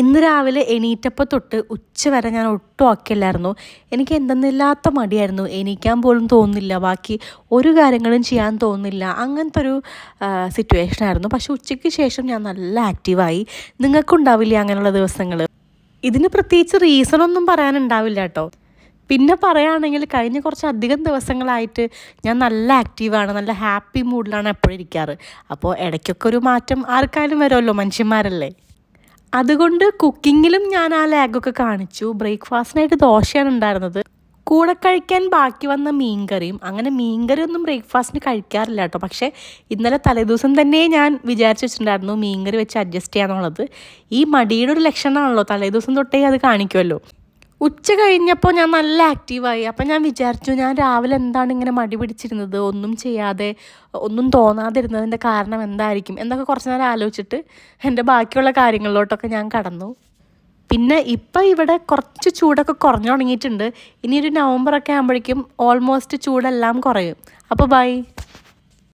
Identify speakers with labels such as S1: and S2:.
S1: ഇന്ന് രാവിലെ എണീറ്റപ്പോൾ തൊട്ട് ഉച്ച വരെ ഞാൻ ഒട്ടും ആക്കിയില്ലായിരുന്നു. എനിക്ക് എന്തെന്നില്ലാത്ത മടിയായിരുന്നു. എണീക്കാൻ പോലും തോന്നുന്നില്ല. ബാക്കി ഒരു കാര്യങ്ങളും ചെയ്യാൻ തോന്നുന്നില്ല. അങ്ങനത്തെ ഒരു സിറ്റുവേഷൻ ആയിരുന്നു. പക്ഷെ ഉച്ചയ്ക്ക് ശേഷം ഞാൻ നല്ല ആക്റ്റീവായി നിങ്ങൾക്കുണ്ടാവില്ല അങ്ങനെയുള്ള ദിവസങ്ങൾ ഇതിന് പ്രത്യേകിച്ച് റീസണൊന്നും പറയാനുണ്ടാവില്ല കേട്ടോ. പിന്നെ പറയുകയാണെങ്കിൽ കഴിഞ്ഞ കുറച്ച് അധികം ദിവസങ്ങളായിട്ട് ഞാൻ നല്ല ആക്റ്റീവാണ് നല്ല ഹാപ്പി മൂഡിലാണ് എപ്പോഴും ഇരിക്കാറ്. അപ്പോൾ ഇടയ്ക്കൊക്കെ ഒരു മാറ്റം ആർക്കായാലും വരുമല്ലോ മനുഷ്യന്മാരല്ലേ? അതുകൊണ്ട് കുക്കിങ്ങിലും ഞാൻ ആ ലാഗൊക്കെ കാണിച്ചു. ബ്രേക്ക്ഫാസ്റ്റിനായിട്ട് ദോശയാണ് ഉണ്ടായിരുന്നത്. കൂടെ കഴിക്കാൻ ബാക്കി വന്ന മീൻകറിയും. അങ്ങനെ മീൻകറി ഒന്നും ബ്രേക്ക്ഫാസ്റ്റിന് കഴിക്കാറില്ല കേട്ടോ. പക്ഷേ ഇന്നലെ തലേദിവസം തന്നെ ഞാൻ വിചാരിച്ചു വെച്ചിട്ടുണ്ടായിരുന്നു മീൻകറി വെച്ച് അഡ്ജസ്റ്റ് ചെയ്യാന്നുള്ളത്. ഈ മടിയുടെ ഒരു ലക്ഷണമാണല്ലോ തലേദിവസം തൊട്ടേ അത് കാണിക്കുമല്ലോ ഉച്ച കഴിഞ്ഞപ്പോൾ ഞാൻ നല്ല ആക്റ്റീവായി അപ്പം ഞാൻ വിചാരിച്ചു ഞാൻ രാവിലെ എന്താണ് ഇങ്ങനെ മടി പിടിച്ചിരുന്നത്? ഒന്നും ചെയ്യാതെ ഒന്നും തോന്നാതിരുന്നതിന്റെ കാരണം എന്തായിരിക്കും? എന്നൊക്കെ കുറച്ച് നേരം ആലോചിച്ചിട്ട് എന്റെ ബാക്കിയുള്ള കാര്യങ്ങളിലോട്ടൊക്കെ ഞാൻ കടന്നു. പിന്നെ ഇപ്പം ഇവിടെ കുറച്ച് ചൂടൊക്കെ കുറഞ്ഞു തുടങ്ങിയിട്ടുണ്ട്. ഇനി ഒരു നവംബറൊക്കെ ആകുമ്പോഴേക്കും ഓൾമോസ്റ്റ് ചൂടെല്ലാം കുറയും. അപ്പോൾ ബൈ